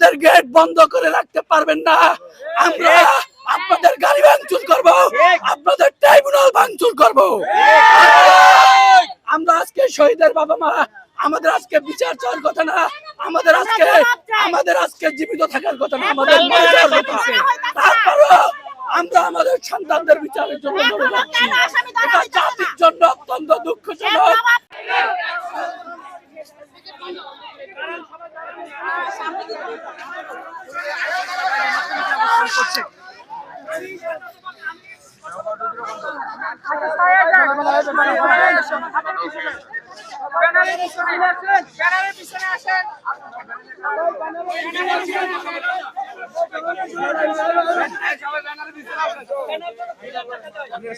আমাদের গেট বন্ধ করে রাখতে পারবেন না। আমরা আপনাদের গাড়ি ভাঙচুর করব। আপনাদের ট্রাইব্যুনাল ভাঙচুর করব। আমরা আজকে শহীদের বাবা মা আমাদের আজকে বিচার চাওয়ার কথা না আমাদের আজকে আমাদের আজকে জীবিত থাকার কথা না আমাদের তারপরও আমরা আমাদের সন্তানদের বিচারের জন্য এটা জাতির জন্য অত্যন্ত দুঃখজনক। পার করছে।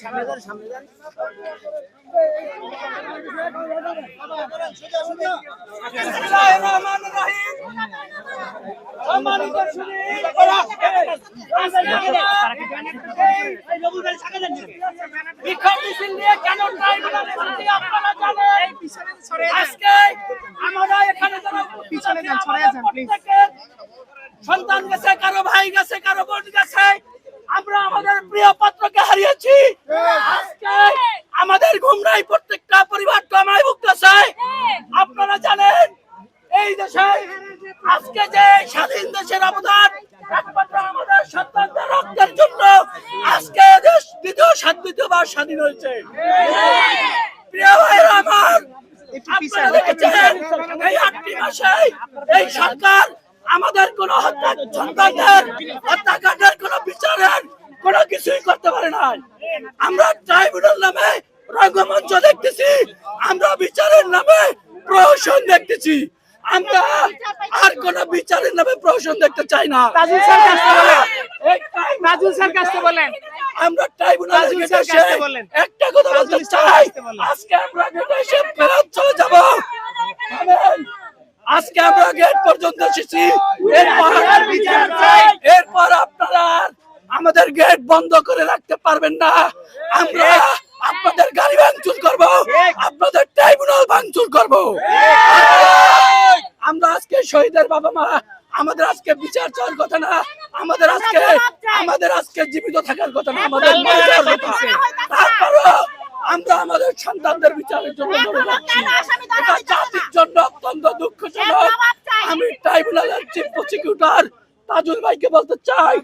সামনে যান সামনে যান রহিম। জানেন পিছনে. সন্তান গেছে কারও ভাই গেছে কারও বোন গেছে আমরা আমাদের প্রিয় পাত্রকে হারিয়েছি আজকে আমাদের ঘুমরাই প্রত্যেকটা পরিবার টমায় ভুগতেছে আপনারা জানেন, এই দেশে আজকে যে স্বাধীন দেশের অবদান, একমাত্র আমাদের সন্তানদের রক্তের জন্য আজকে দেশ দ্বিতীয় স্বাদ দ্বিতীয়বার স্বাধীন হয়েছে। প্রিয় ভাইরা আমার এই সরকার আমাদের কোন হত্যা সন্তানদের হত্যাকাণ্ডের কোন বিচারের কোন কিছুই করতে পারে নাই। আমরা ট্রাইব্যুনাল নামে রঙ্গমঞ্চ দেখতেছি, আমরা বিচারের নামে প্রহসন দেখতেছি। আমরা আর কোন বিচারের নামে প্রহসন দেখতে চাই না। তাজুল স্যার কাছে বলেন। এই ট্রাইব্যুনাল স্যার কাছে বলেন। আমরা ট্রাইব্যুনালে তাজুল গেটে স্যার এসে কাছে বলেন। একটা কথা বলতে চাই। আজকে আমরা গেটে এসে ফেরত চলে যাব। আজকে আমরা গেট পর্যন্ত এসেছি। এরপর এরপর আপনারা আমাদের গেট বন্ধ করে রাখতে পারবেন না। আমরা আপনাদের গাড়ি ভাঙচুর করব আপনাদের ট্রাইব্যুনাল ভাঙচুর করব আমরা আজকে শহীদের বাবা মা আমাদের আজকে বিচার চাওয়ার কথা না আমাদের আজকে আমাদের আজকে জীবিত থাকার কথা না আমাদের মরে যাওয়ার কথা তারপরও আমরা আমাদের সন্তানদের বিচারের জন্য লড়ে যাচ্ছি এটা জাতির জন্য অত্যন্ত দুঃখজনক আমি ট্রাইব্যুনালের চিফ প্রসিকিউটর তাজুল ভাইকে বলতে চাই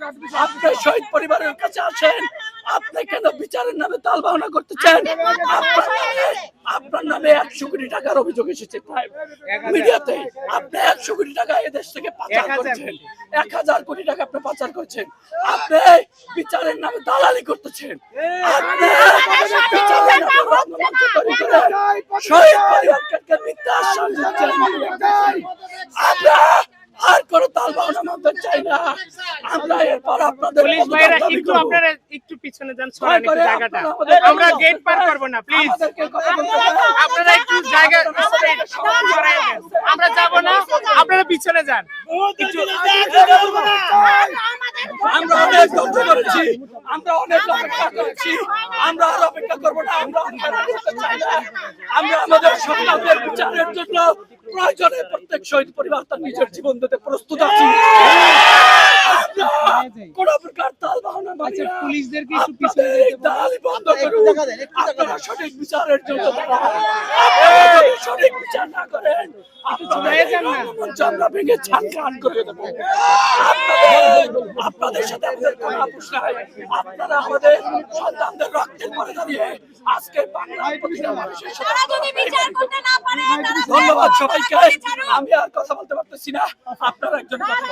আপনি শহীদ পরিবারের কাছে আসেন আপনি কেন বিচারের নামে তাল বাহনা করতেছেন আপনার নামে আপনার নামে একশো কোটি টাকার অভিযোগ এসেছে মিডিয়াতে। আপনি একশো কোটি টাকা এদেশ থেকে পাচার এক হাজার করেছেন। এক হাজার কোটি টাকা আপনি পাচার করছেন। আপনি বিচারের নামে দালালি করতেছেন। আপনি বিচারের নামে রঙ্গমঞ্চ তৈরি করে শহীদ পরিবারকে মিথ্যা আশ্বাস দিচ্ছেন। আমরা চাই না আমরা এরপর আপনাদের পুলিশ ভাইরা একটু আপনারা একটু পিছনে যান সরেন একটু করে জায়গাটা। আমরা গেট পার করব না প্লিজ। আপনারা একটু জায়গা আমরা যাব না। আপনারা পিছনে যান। একটু আমরা অনেক ধৈর্য ধরেছি আমরা অনেক অপেক্ষা করেছি। আমরা আর অপেক্ষা করব না। আমরা আমরা আমাদের সন্তানদের বিচারের জন্য প্রয়োজনে প্রত্যেক শহীদ পরিবার তার নিজের জীবন দিতে প্রস্তুত আছে। কোনো প্রকার তাল বাহানা মানি না। পুলিশদেরকে একটু পিছনে আপনাদের বন্ধ করুন। আপনারা সঠিক বিচারের জন্য। আপনারা সঠিক বিচার না করেন আমরা ভেঙে ছান করে দেবো। আপনাদের সাথে আমাদের কোনো আপোষ নাই। আপনারা আমাদের সন্তানদের রক্তের পরে দাঁড়িয়ে আজকে বাংলার প্রতিটা মানুষের সাথে ধন্যবাদ সবাইকে। আমি আর কথা বলতে পারতেছি না। আপনারা একজন কথা